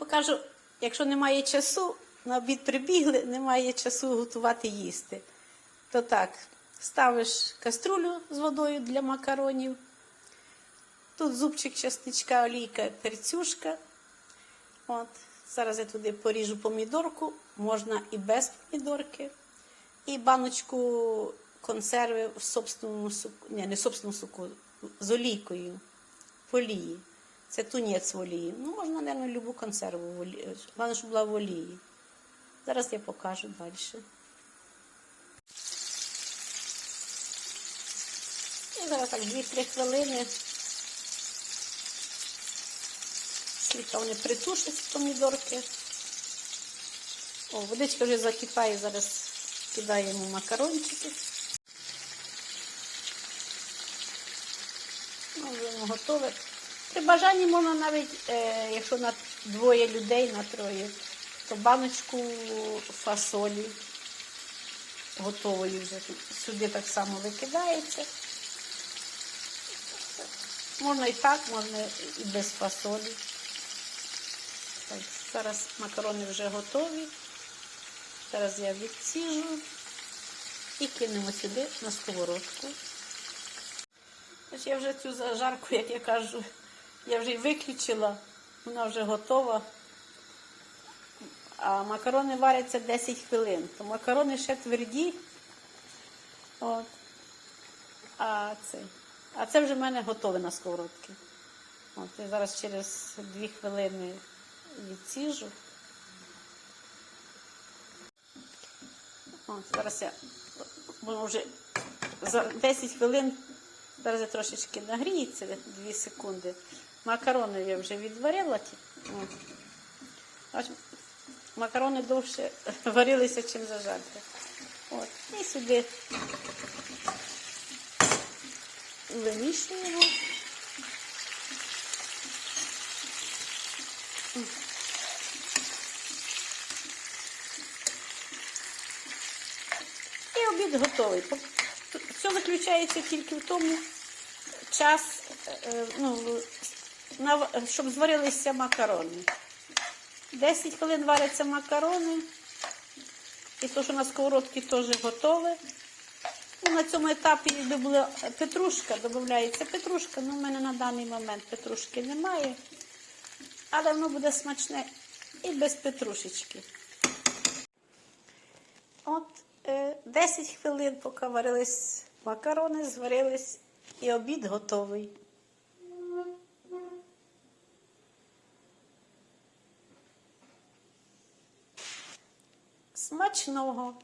покажу, якщо немає часу, на обід прибігли, немає часу готувати їсти. То так, ставиш каструлю з водою для макаронів. Тут зубчик часничка, олійка, перцюшка. От. Зараз я туди поріжу помідорку, можна і без помідорки. І баночку консерви в собственному соку, ні, не в собственному соку, з олійкою, в олії. Це тунець в олії. Ну, можна, мабуть, любу консерву в олії. Головне, щоб була в олії. Зараз я покажу далі. І зараз так 2-3 хвилини. Слегка вони притушать помідорки. О, водичка вже закипає, зараз кидаємо макарончики. Ну, вже готове. При бажанні можна навіть, е, якщо на двоє людей, на троє, то баночку фасолі готової вже. Сюди так само викидається. Можна і так, можна і без фасолі. Так, зараз макарони вже готові. Зараз я відсіжу і кинемо сюди на сковородку. Я вже цю зажарку, як я кажу, я вже й виключила, вона вже готова. А макарони варяться 10 хвилин. То макарони ще тверді. От. А це, а це вже в мене готове на сковородці. От, я зараз через 2 хвилини відсіжу. От, зараз я воно вже за 10 хвилин, зараз я трошечки нагріється 2 секунди. Макарони я вже відварила. Макарони довше варилися, чим зажарки. От. І сюди вимішуємо. І обід готовий. Все заключається тільки в тому час, е, ну, на- щоб зварилися макарони. 10 хвилин варяться макарони. І то, що на сковородці теж готове. Ну, на цьому етапі, була петрушка, додається петрушка. Ну, в мене на даний момент петрушки немає. Але воно буде смачне і без петрушечки. От е, 10 хвилин, поки варились макарони, зварились, і обід готовий. Смачного!